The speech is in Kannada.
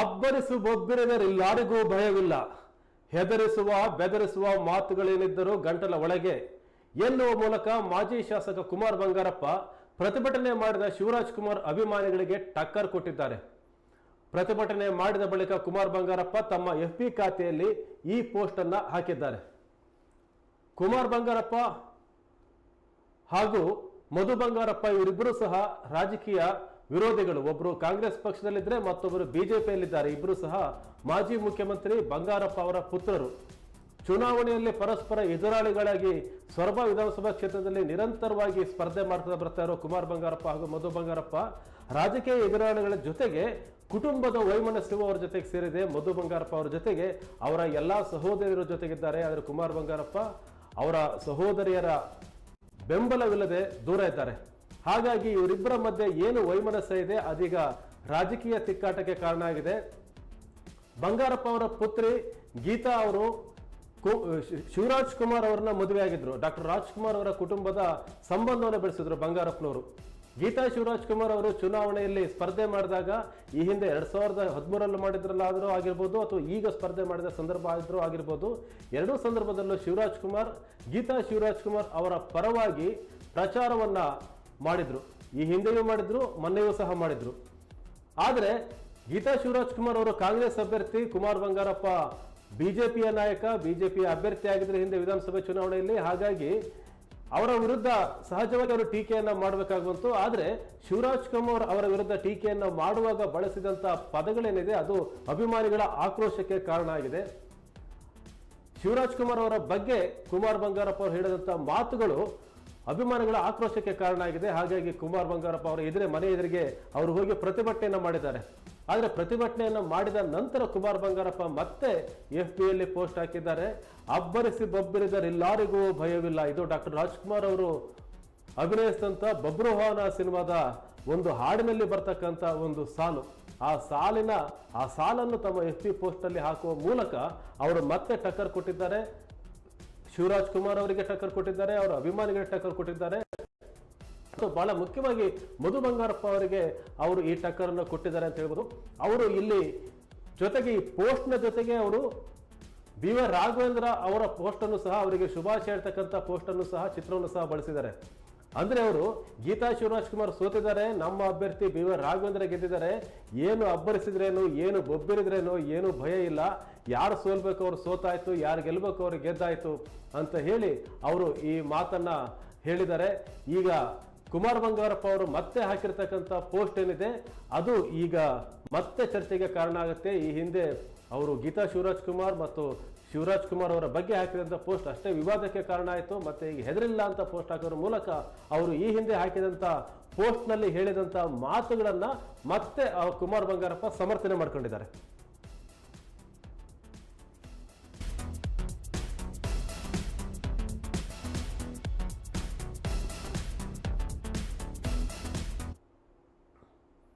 ಅಬ್ಬರಿಸು ಯಾರಿಗೂ ಭಯವಿಲ್ಲ. ಹೆದರಿಸುವ, ಬೆದರಿಸುವ ಮಾತುಗಳೇನಿದ್ದರೂ ಗಂಟಲ ಒಳಗೆ. ಎನ್ನುವ ಮೂಲಕ ಮಾಜಿ ಶಾಸಕ ಕುಮಾರ್ ಬಂಗಾರಪ್ಪ ಪ್ರತಿಭಟನೆ ಮಾಡಿದ ಶಿವರಾಜ್ ಕುಮಾರ್ ಅಭಿಮಾನಿಗಳಿಗೆ ಟಕ್ಕರ್ ಕೊಟ್ಟಿದ್ದಾರೆ. ಪ್ರತಿಭಟನೆ ಮಾಡಿದ ಬಳಿಕ ಕುಮಾರ್ ಬಂಗಾರಪ್ಪ ತಮ್ಮ ಎಫ್ ಪಿ ಖಾತೆಯಲ್ಲಿ ಈ ಪೋಸ್ಟ್ ಅನ್ನ ಹಾಕಿದ್ದಾರೆ. ಕುಮಾರ್ ಬಂಗಾರಪ್ಪ ಹಾಗೂ ಮಧು ಬಂಗಾರಪ್ಪ ಇವರಿಬ್ಬರೂ ಸಹ ರಾಜಕೀಯ ವಿರೋಧಿಗಳು ಒಬ್ಬರು ಕಾಂಗ್ರೆಸ್ ಪಕ್ಷದಲ್ಲಿದ್ದರೆ ಮತ್ತೊಬ್ಬರು ಬಿಜೆಪಿಯಲ್ಲಿದ್ದಾರೆ. ಇಬ್ಬರು ಸಹ ಮಾಜಿ ಮುಖ್ಯಮಂತ್ರಿ ಬಂಗಾರಪ್ಪ ಅವರ ಪುತ್ರರು. ಚುನಾವಣೆಯಲ್ಲಿ ಪರಸ್ಪರ ಎದುರಾಳಿಗಳಾಗಿ ಸೊರಬ ವಿಧಾನಸಭಾ ಕ್ಷೇತ್ರದಲ್ಲಿ ನಿರಂತರವಾಗಿ ಸ್ಪರ್ಧೆ ಮಾಡ್ತಾ ಬರ್ತಾ ಇರೋ ಕುಮಾರ್ ಬಂಗಾರಪ್ಪ ಹಾಗೂ ಮಧು ಬಂಗಾರಪ್ಪ, ರಾಜಕೀಯ ಎದುರಾಳಿಗಳ ಜೊತೆಗೆ ಕುಟುಂಬದ ವೈಮನಸ್ಸು ಅವರ ಜೊತೆಗೆ ಸೇರಿದೆ. ಮಧು ಬಂಗಾರಪ್ಪ ಅವರ ಜೊತೆಗೆ ಅವರ ಎಲ್ಲ ಸಹೋದರಿಯರ ಜೊತೆಗಿದ್ದಾರೆ. ಆದರೆ ಕುಮಾರ್ ಬಂಗಾರಪ್ಪ ಅವರ ಸಹೋದರಿಯರ ಬೆಂಬಲವಿಲ್ಲದೆ ದೂರ ಇದ್ದಾರೆ. ಹಾಗಾಗಿ ಇವರಿಬ್ಬರ ಮಧ್ಯೆ ಏನು ವೈಮನಸ್ಸ ಇದೆ, ಅದೀಗ ರಾಜಕೀಯ ತಿಕ್ಕಾಟಕ್ಕೆ ಕಾರಣ ಆಗಿದೆ. ಬಂಗಾರಪ್ಪ ಅವರ ಪುತ್ರಿ ಗೀತಾ ಅವರು ಶಿವರಾಜ್ ಕುಮಾರ್ ಅವರನ್ನ ಮದುವೆ ಆಗಿದ್ರು. ಡಾಕ್ಟರ್ ರಾಜ್ಕುಮಾರ್ ಅವರ ಕುಟುಂಬದ ಸಂಬಂಧವನ್ನು ಬೆಳೆಸಿದ್ರು ಬಂಗಾರಪ್ಪನವರು. ಗೀತಾ ಶಿವರಾಜ್ ಕುಮಾರ್ ಅವರು ಚುನಾವಣೆಯಲ್ಲಿ ಸ್ಪರ್ಧೆ ಮಾಡಿದಾಗ ಈ ಹಿಂದೆ ಎರಡ್ ಸಾವಿರದ ಹದಿಮೂರಲ್ಲಿ ಮಾಡಿದ್ರಲ್ಲಾದರೂ ಆಗಿರ್ಬೋದು, ಅಥವಾ ಈಗ ಸ್ಪರ್ಧೆ ಮಾಡಿದ ಸಂದರ್ಭ ಆದರೂ ಆಗಿರ್ಬೋದು. ಎರಡೂ ಸಂದರ್ಭದಲ್ಲೂ ಶಿವರಾಜ್ ಕುಮಾರ್, ಗೀತಾ ಶಿವರಾಜ್ ಕುಮಾರ್ ಅವರ ಪರವಾಗಿ ಪ್ರಚಾರವನ್ನ ಮಾಡಿದ್ರು. ಈ ಹಿಂದೆಯೂ ಮಾಡಿದ್ರು, ಮೊನ್ನೆಯೂ ಸಹ ಮಾಡಿದ್ರು. ಆದರೆ ಗೀತಾ ಶಿವರಾಜ್ ಕುಮಾರ್ ಅವರು ಕಾಂಗ್ರೆಸ್ ಅಭ್ಯರ್ಥಿ ಕುಮಾರ್ ಬಂಗಾರಪ್ಪ ಬಿಜೆಪಿಯ ನಾಯಕ ಬಿಜೆಪಿಯ ಅಭ್ಯರ್ಥಿ ಆಗಿದ್ರೆ ಹಿಂದೆ ವಿಧಾನಸಭೆ ಚುನಾವಣೆಯಲ್ಲಿ. ಹಾಗಾಗಿ ಅವರ ವಿರುದ್ಧ ಸಹಜವಾಗಿ ಅವರು ಟೀಕೆಯನ್ನ ಮಾಡಬೇಕಾಗುವಂತು. ಆದರೆ ಶಿವರಾಜ್ ಕುಮಾರ್ ಅವರ ವಿರುದ್ಧ ಟೀಕೆಯನ್ನ ಮಾಡುವಾಗ ಬಳಸಿದಂತ ಪದಗಳೇನಿದೆ, ಅದು ಅಭಿಮಾನಿಗಳ ಆಕ್ರೋಶಕ್ಕೆ ಕಾರಣ ಆಗಿದೆ. ಶಿವರಾಜ್ ಕುಮಾರ್ ಅವರ ಬಗ್ಗೆ ಕುಮಾರ್ ಬಂಗಾರಪ್ಪ ಅವರು ಹೇಳಿದಂಥ ಮಾತುಗಳು ಅಭಿಮಾನಿಗಳ ಆಕ್ರೋಶಕ್ಕೆ ಕಾರಣ ಆಗಿದೆ. ಹಾಗಾಗಿ ಕುಮಾರ್ ಬಂಗಾರಪ್ಪ ಅವರ ಎದುರೇ ಮನೆ ಎದುರಿಗೆ ಅವರು ಹೋಗಿ ಪ್ರತಿಭಟನೆಯನ್ನು ಮಾಡಿದ್ದಾರೆ. ಆದರೆ ಪ್ರತಿಭಟನೆಯನ್ನು ಮಾಡಿದ ನಂತರ ಕುಮಾರ್ ಬಂಗಾರಪ್ಪ ಮತ್ತೆ ಎಫ್ ಬಿಯಲ್ಲಿ ಪೋಸ್ಟ್ ಹಾಕಿದ್ದಾರೆ. ಅಬ್ಬರಿಸಿ ಬೊಬ್ಬಿರಿದರಿಲ್ಲಾರಿಗೂ ಭಯವಿಲ್ಲ. ಇದು ಡಾಕ್ಟರ್ ರಾಜ್ಕುಮಾರ್ ಅವರು ಅಭಿನಯಿಸಿದಂಥ ಬಬ್ರುವಾಹನ ಸಿನಿಮಾದ ಒಂದು ಹಾಡಿನಲ್ಲಿ ಬರ್ತಕ್ಕಂಥ ಒಂದು ಸಾಲು. ಆ ಸಾಲಿನ, ಆ ಸಾಲನ್ನು ತಮ್ಮ ಎಫ್ ಪಿ ಪೋಸ್ಟಲ್ಲಿ ಹಾಕುವ ಮೂಲಕ ಅವರು ಮತ್ತೆ ಟಕ್ಕರ್ ಕೊಟ್ಟಿದ್ದಾರೆ. ಶಿವರಾಜ್ ಕುಮಾರ್ ಅವರಿಗೆ ಟಕ್ಕರ್ ಕೊಟ್ಟಿದ್ದಾರೆ, ಅವರ ಅಭಿಮಾನಿಗಳಿಗೆ ಟಕ್ಕರ್ ಕೊಟ್ಟಿದ್ದಾರೆ. ಬಹಳ ಮುಖ್ಯವಾಗಿ ಮಧು ಬಂಗಾರಪ್ಪ ಅವರಿಗೆ ಅವರು ಈ ಟಕ್ಕರ್ ಅನ್ನು ಕೊಟ್ಟಿದ್ದಾರೆ ಅಂತ ಹೇಳ್ಬೋದು. ಅವರು ಇಲ್ಲಿ ಜೊತೆಗೆ ಈ ಪೋಸ್ಟ್ನ ಜೊತೆಗೆ ಅವರು ಬಿ ವೈ ರಾಘವೇಂದ್ರ ಅವರ ಪೋಸ್ಟ್ ಅನ್ನು ಸಹ ಅವರಿಗೆ ಶುಭಾಶಯ ಇರ್ತಕ್ಕಂಥ ಪೋಸ್ಟ್ ಅನ್ನು ಸಹ ಚಿತ್ರವನ್ನು ಸಹ ಬಳಸಿದ್ದಾರೆ. ಅಂದ್ರೆ ಅವರು ಗೀತಾ ಶಿವರಾಜ್ ಕುಮಾರ್ ಸೋತಿದ್ದಾರೆ, ನಮ್ಮ ಅಭ್ಯರ್ಥಿ ಬಿ ವೈ ರಾಘವೇಂದ್ರ ಗೆದ್ದಿದ್ದಾರೆ. ಏನು ಅಬ್ಬರಿಸಿದ್ರೇನು, ಏನು ಬೊಬ್ಬಿರಿದ್ರೇನು, ಏನು ಭಯ ಇಲ್ಲ. ಯಾರು ಸೋಲ್ಬೇಕು ಅವ್ರು ಸೋತಾಯ್ತು, ಯಾರು ಗೆಲ್ಲಬೇಕು ಅವ್ರು ಗೆದ್ದಾಯ್ತು ಅಂತ ಹೇಳಿ ಅವರು ಈ ಮಾತನ್ನ ಹೇಳಿದ್ದಾರೆ. ಈಗ ಕುಮಾರ್ ಬಂಗಾರಪ್ಪ ಅವರು ಮತ್ತೆ ಹಾಕಿರ್ತಕ್ಕಂಥ ಪೋಸ್ಟ್ ಏನಿದೆ, ಅದು ಈಗ ಮತ್ತೆ ಚರ್ಚೆಗೆ ಕಾರಣ ಆಗುತ್ತೆ. ಈ ಹಿಂದೆ ಅವರು ಗೀತಾ ಶಿವರಾಜ್ ಕುಮಾರ್ ಮತ್ತು ಶಿವರಾಜ್ ಕುಮಾರ್ ಅವರ ಬಗ್ಗೆ ಹಾಕಿದಂಥ ಪೋಸ್ಟ್ ಅಷ್ಟೇ ವಿವಾದಕ್ಕೆ ಕಾರಣ ಆಯಿತು, ಮತ್ತೆ ಈಗ ಹೆದರಿಲ್ಲ ಅಂತ ಪೋಸ್ಟ್ ಹಾಕೋದ್ರ ಮೂಲಕ ಅವರು ಈ ಹಿಂದೆ ಹಾಕಿದಂಥ ಪೋಸ್ಟ್ನಲ್ಲಿ ಹೇಳಿದಂಥ ಮಾತುಗಳನ್ನು ಮತ್ತೆ ಕುಮಾರ್ ಬಂಗಾರಪ್ಪ ಸಮರ್ಥನೆ ಮಾಡ್ಕೊಂಡಿದ್ದಾರೆ.